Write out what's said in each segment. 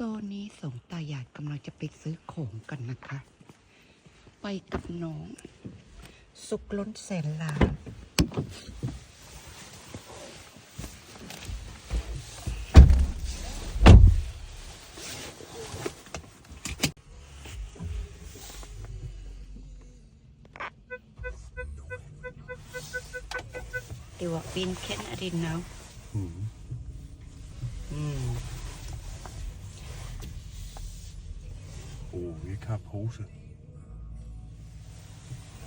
ตอนนี้สองตายายกำลังจะไปซื้อของกันนะคะ ไปกับน้อง สุกล้นแสนลาน Det var fin Kennedy now. Mm. Åh, vi ikke har pose.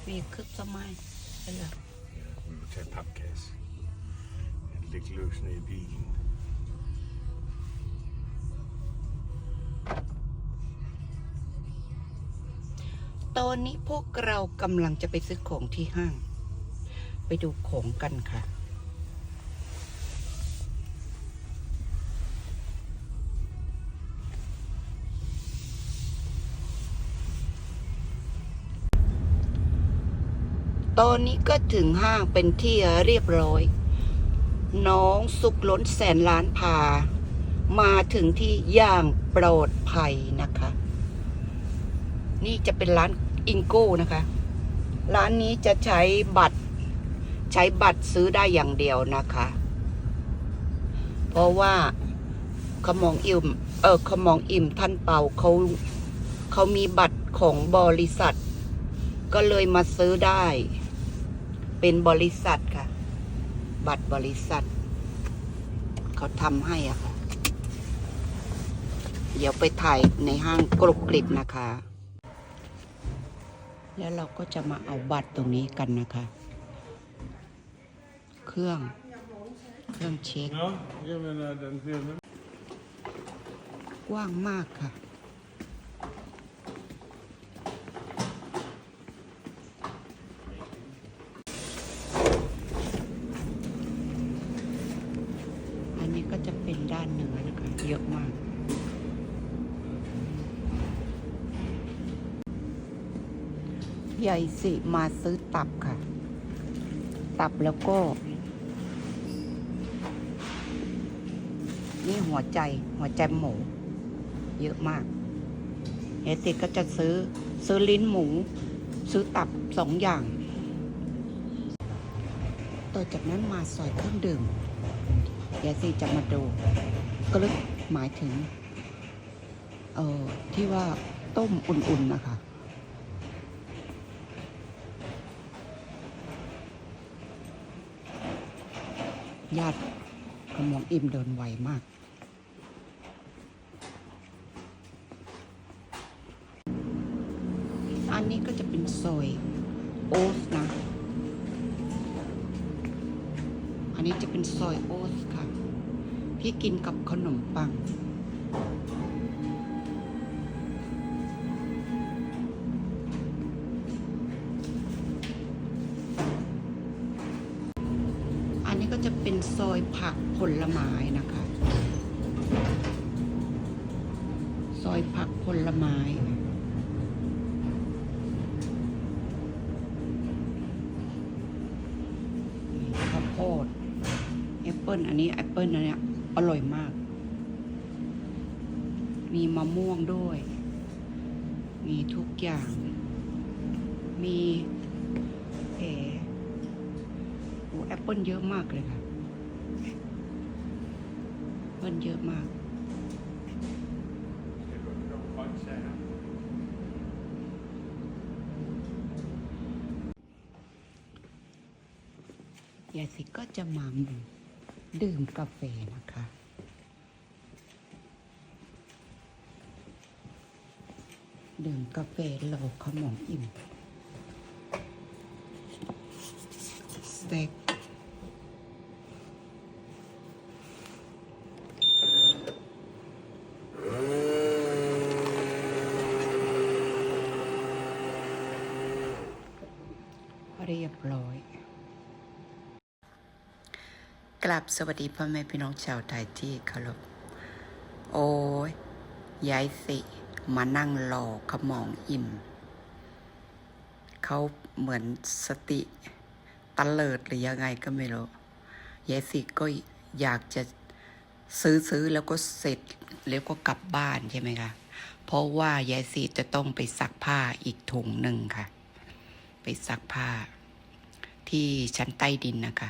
Vi købte så meget. Eller? Ja, vi må tage papkasse. Den ligger løs ned i bilen. ตอนนี้พวกเรากำลังจะไปซื้อของที่ห้าง ไปดูของกันค่ะ ตอนนี้ก็ถึงห้างเป็นที่เรียบร้อย น้องสุกล้นแสนล้านพา มาถึงที่อย่างปลอดภัยนะคะ นี่จะเป็นร้านอิงโก้นะคะ ร้านนี้จะใช้บัตร ใช้บัตรซื้อได้อย่างเดียวนะคะ เพราะว่าขมองอิ่ม เออขมองอิ่มท่านเป่าเขาเขามีบัตรของบริษัท ก็เลยมาซื้อได้ เป็นบริษัทค่ะ บัตรบริษัท เขาทำให้อะค่ะ เดี๋ยวไปถ่ายในห้างกรุบกริบนะคะ แล้วเราก็จะมาเอาบัตรตรงนี้กันนะคะ เครื่อง เครื่องเช็ค Nå, jamen, øh, den bliver nem. กว้างมากค่ะ ก็จะเป็นด้านเหนือนะคะ เยอะมากใหญ่สิมาซื้อตับค่ะ ตับแล้วก็ นี่หัวใจหัวใจหมู เยอะมากเฮติก็จะซื้อซื้อลิ้นหมู ซื้อตับสองอย่าง ต่อจากนั้นมาซอยเครื่องดื่ม ยายซีจะมาดูก็เลหมายถึง เออที่ว่าต้มอุ่นๆนะคะญาติกำลังอิ่มเดินไวมาก อันนี้ก็จะเป็นซอยโอ๊ตนะ อันนี้จะเป็นซอยโอ๊ต ที่กินกับขนมปัง อันนี้ก็จะเป็นซอยผักผลไม้นะคะ ซอยผักผลไม้ข้าวโพดแอปเปิลอันนี้แอปเปิลอันเนี้ย อร่อยมาก มีมะม่วงด้วย มีทุกอย่าง มีเอโอ้แอปเปิลเยอะมากเลยค่ะแอปเปิลเยอะมากยายสิก็จะมาดื่ ดื่มกาแฟนะคะ ดื่มกาแฟรอขมองอิ่มสเต็กเรียบร้อย กลับสวัสดีพ่อแม่พี่น้องชาวไทยที่เคารพโอ้ยยายสิ มานั่งรอขมองอิ่ม เขาเหมือนสติตะเลิดหรือยังไงก็ไม่รู้ยายสิก็อยากจะซื้อซื้อแล้วก็เสร็จแล้วก็กลับบ้านใช่ไหมคะเพราะว่ายายซีจะต้องไปซักผ้าอีกถุงหนึ่งค่ะ ไปซักผ้าที่ชั้นใต้ดินนะคะ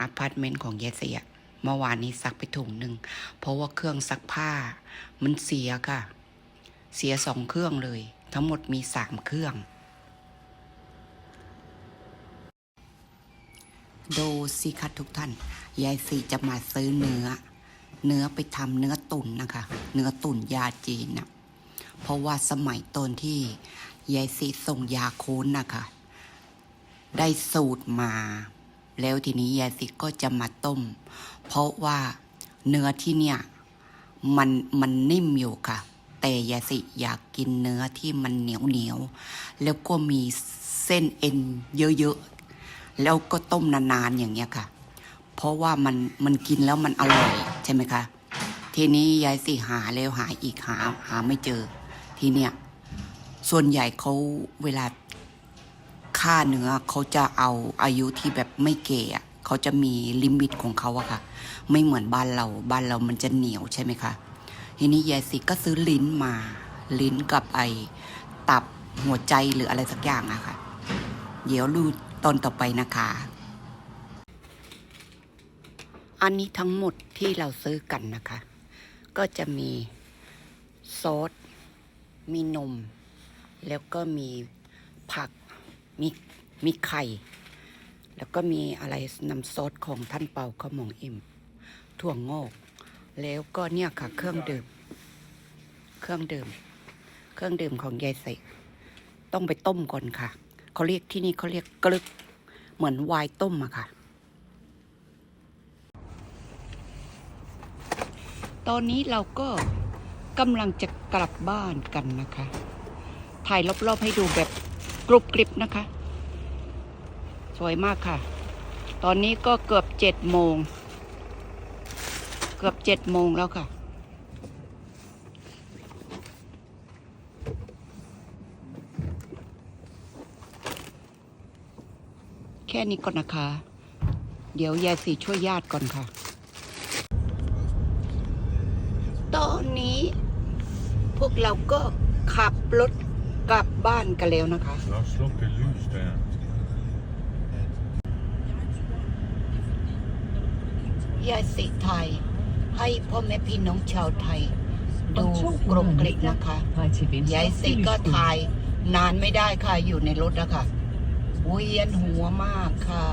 อพาร์ตเมนต์ของเยายซีอะเมื่อวานนี้ซักไปถุงหนึ่ง เพราะว่าเครื่องซักผ้า มันเสียค่ะ เสียสองเครื่องเลย ทั้งหมดมีสามเครื่อง ดูสิคะทุกท่าน ยายสีจะมาซื้อเนื้อ เนื้อไปทำเนื้อตุ๋นนะคะ เนื้อตุ๋นยาจีนนะเพราะว่าสมัยตอนที่ยายสีส่งยาโค้นนะคะ ได้สูตรมา แล้วทีนี้ยายสีก็จะมาต้ม เพราะว่าเนื้อที่เนี่ยมันมันนิ่มอยู่ค่ะ แต่ยายสิอยากกินเนื้อที่มันเหนียวเหนียวแล้วก็มีเส้นเอ็นเยอะๆแล้วก็ต้มนานๆอย่างเงี้ยค่ะ เพราะว่ามันมันกินแล้วมันอร่อยใช่ไหมคะทีนี้ยายสิหาแล้วหาอีกหาหาไม่เจอ ทีเนี้ยส่วนใหญ่เขาเวลา ฆ่าเนื้อเขาจะเอาอายุที่แบบไม่เก่อะเขาจะมีลิมิตของเขาอะค่ะ ไม่เหมือนบ้านเรา บ้านเรามันจะเหนียวใช่ไหมคะ ทีนี้ยายสิก็ซื้อลิ้นมา ลิ้นกับไอตับหัวใจหรืออะไรสักอย่างอะค่ะ เดี๋ยวดูตอนต่อไปนะคะ อันนี้ทั้งหมดที่เราซื้อกันนะคะ ก็จะมีซอสมีนม แล้วก็มีผัก มีมีไข่ แล้วก็มีอะไรน้ำซอสของท่านเปาขมองอิ่มถั่วงอก แล้วก็เนี่ยค่ะเครื่องดื่ม เครื่องดื่ม เครื่องดื่มของยายใส่ต้องไปต้มก่อนค่ะ เขาเรียกที่นี่เขาเรียกกลึก เหมือนวน์ต้มอะค่ะ ตอนนี้เราก็กำลังจะกลับบ้านกันนะคะ ถ่ายรอบๆให้ดูแบบ กรุบกริบนะคะ สวยมากค่ะ ตอนนี้ก็เกือบเจ็ดโมง เกือบเจ็ดโมงแล้วค่ะ แค่นี้ก่อนนะคะ เดี๋ยวยายสีช่วยญาติก่อนค่ะ ตอนนี้พวกเราก็ขับรถ กลับบ้านกันแล้วนะคะ ยายสิไทย ให้พ่อแม่พี่น้องชาวไทย ดูกรมกริกนะคะยายสิก็ถ่ายนานไม่ได้ค่ะอยู่ในรถนะคะเวียนหัวมากค่ะ